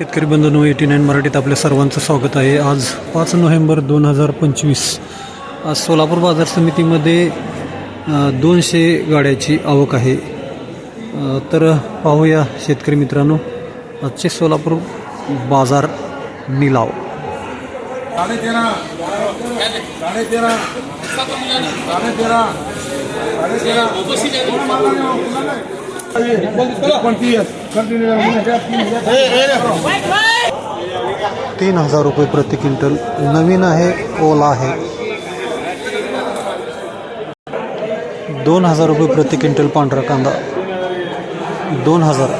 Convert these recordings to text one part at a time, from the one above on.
शेतकरी बंधू eighty nine मराठीत आपल्या सर्वांचं स्वागत आहे. आज पाच नोव्हेंबर दोन हजार पंचवीस आज सोलापूर बाजार समितीमध्ये दोनशे गाड्याची आवक आहे. तर पाहूया शेतकरी मित्रांनो आजचे सोलापूर बाजार निलाव. साढ़े तेरह साढ़े तीन हज़ार रुपये प्रति क्विंटल नवीन आहे, ओला आहे. दोन हज़ार रुपये प्रति क्विंटल पांढरा कांदा. दोन हज़ार.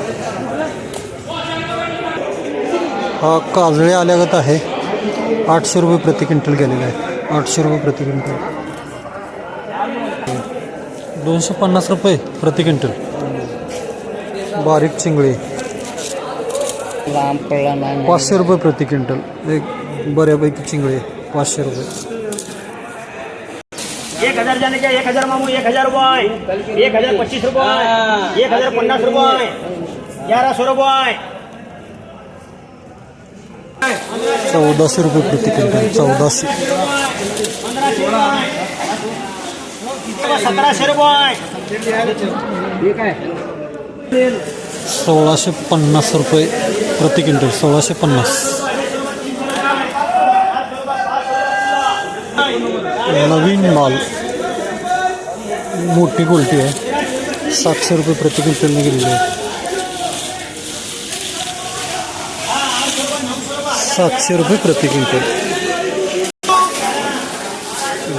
हा काजळे आल्यागत आहे. आठशे रुपये प्रति क्विंटल आहे. आठशे रुपये प्रति क्विंटल. दोनशे पन्नास रुपये प्रति क्विंटल. बारीक चिंगळे. लांब पडला नाही पाचशे रुपये प्रति क्विंटल. एक बऱ्यापैकी चिंगळे पाचशे रुपये. एक हजार जाने का एक हजार मामू एक हजार रुपये. एक हजार पच्चीस रुपये. एक हजार पन्नास रुपये. ग्यारह सौ रुपये. चौदाशे रुपये प्रति क्विंटल चौदाशे. सतराशे रुपये. सोळाशे पन्नास रुपये प्रति क्विंटल सोळाशे पन्नास. नवीन माल. मोठी गोलटी आहे. सातशे रुपये प्रति क्विंटलने गेलेली आहे. सातशे रुपये प्रति क्विंटल.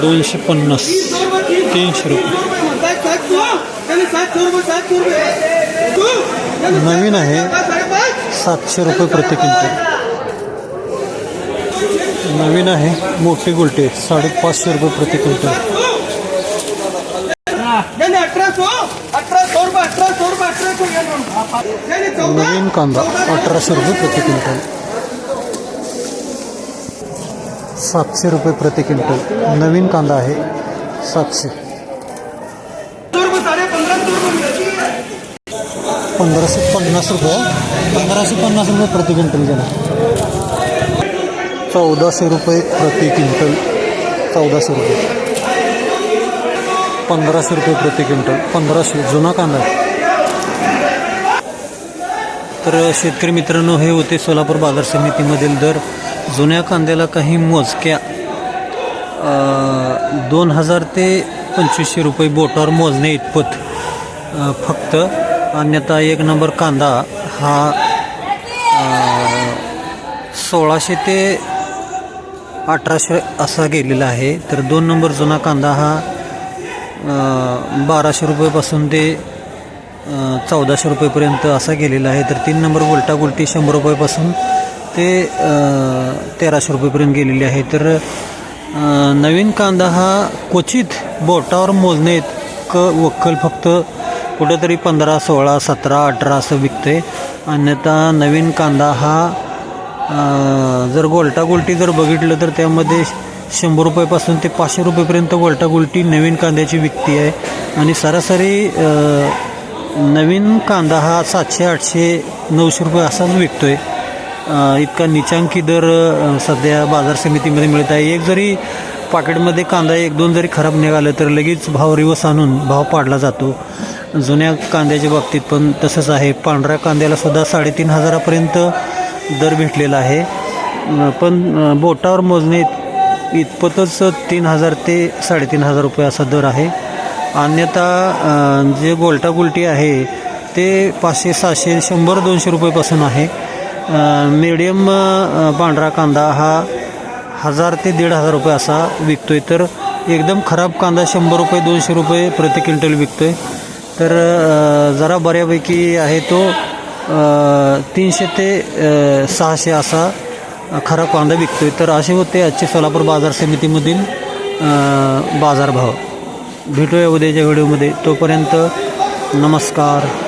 दोनशे पन्नास तीनशे रुपये. नवीन आहे. सातशे रुपये प्रति क्विंटल नवीन आहे मोठी गुलटे साडेपाचशे रुपये प्रति क्विंटल नवीन कांदा अठराशे रुपये प्रति क्विंटल सातशे रुपये प्रति क्विंटल नवीन कांदा आहे सातशे. पंधराशे पन्नास रुपये. पंधराशे पन्नास रुपये प्रति क्विंटल गेला. चौदाशे रुपये प्रति क्विंटल. चौदाशे रुपये. पंधराशे रुपये प्रति क्विंटल. पंधराशे जुना कांदा. तर शेतकरी मित्रांनो हे होते सोलापूर बाजार समितीमधील दर. जुन्या कांद्याला काही मोजक्या दोन हजार ते पंचवीसशे रुपये बोटावर मोजणे इतपत. फक्त अन्यथा एक नंबर कांदा हा सोळाशे ते अठराशे असा गेलेला आहे. तर दोन नंबर जुना कांदा हा बाराशे रुपयेपासून ते चौदाशे रुपयेपर्यंत असा गेलेला आहे. तर तीन नंबर उलटा गुलटी शंभर रुपयेपासून ते तेराशे रुपयेपर्यंत गेलेली आहे. तर नवीन कांदा हा क्वचित बोटावर मोजणे इतकं वक्कल फक्त कुठंतरी पंधरा सोळा सतरा अठरा असं विकते अन्यथा नवीन कांदा हा जर गोलटा गोलटी जर बघितलं तर त्यामध्ये शंभर रुपयापासून ते पाचशे रुपयेपर्यंत गोलटा गोलटी नवीन कांद्याची विकती आहे. आणि सरासरी नवीन कांदा हा सातशे आठशे नऊशे रुपये असाच विकतो आहे इतका निचांकी दर सध्या बाजार समितीमध्ये मिळत आहे. एक जरी पाकिटमध्ये कांदा एक दोन जरी खराब निघालं तर लगेच भाव रिवर्स आणून भाव पाडला जातो. जुन्या कांद्याच्या बाबतीत पण तसंच आहे. पांढऱ्या कांद्याला सुद्धा साडेतीन हजारापर्यंत दर भेटलेला आहे. पण बोटावर मोजणे इतपतच तीन हजार ते साडेतीन हजार रुपये असा दर आहे. अन्यथा जे गोलटागुलटी आहे ते पाचशे सहाशे शंभर दोनशे रुपयेपासून आहे. मीडियम पांढरा कांदा हा हजार ते दीड हजार रुपये असा विकतो आहे तर एकदम खराब कांदा शंभर रुपये दोनशे रुपये प्रति क्विंटल विकतो आहे तर जरा बऱ्यापैकी आहे तो तीनशे ते सहाशे असा खरा कांदा विकतो आहे तर असे होते आजचे सोलापूर बाजार समितीमधील बाजारभाव. भेटूया उद्याच्या व्हिडिओमध्ये. तोपर्यंत नमस्कार.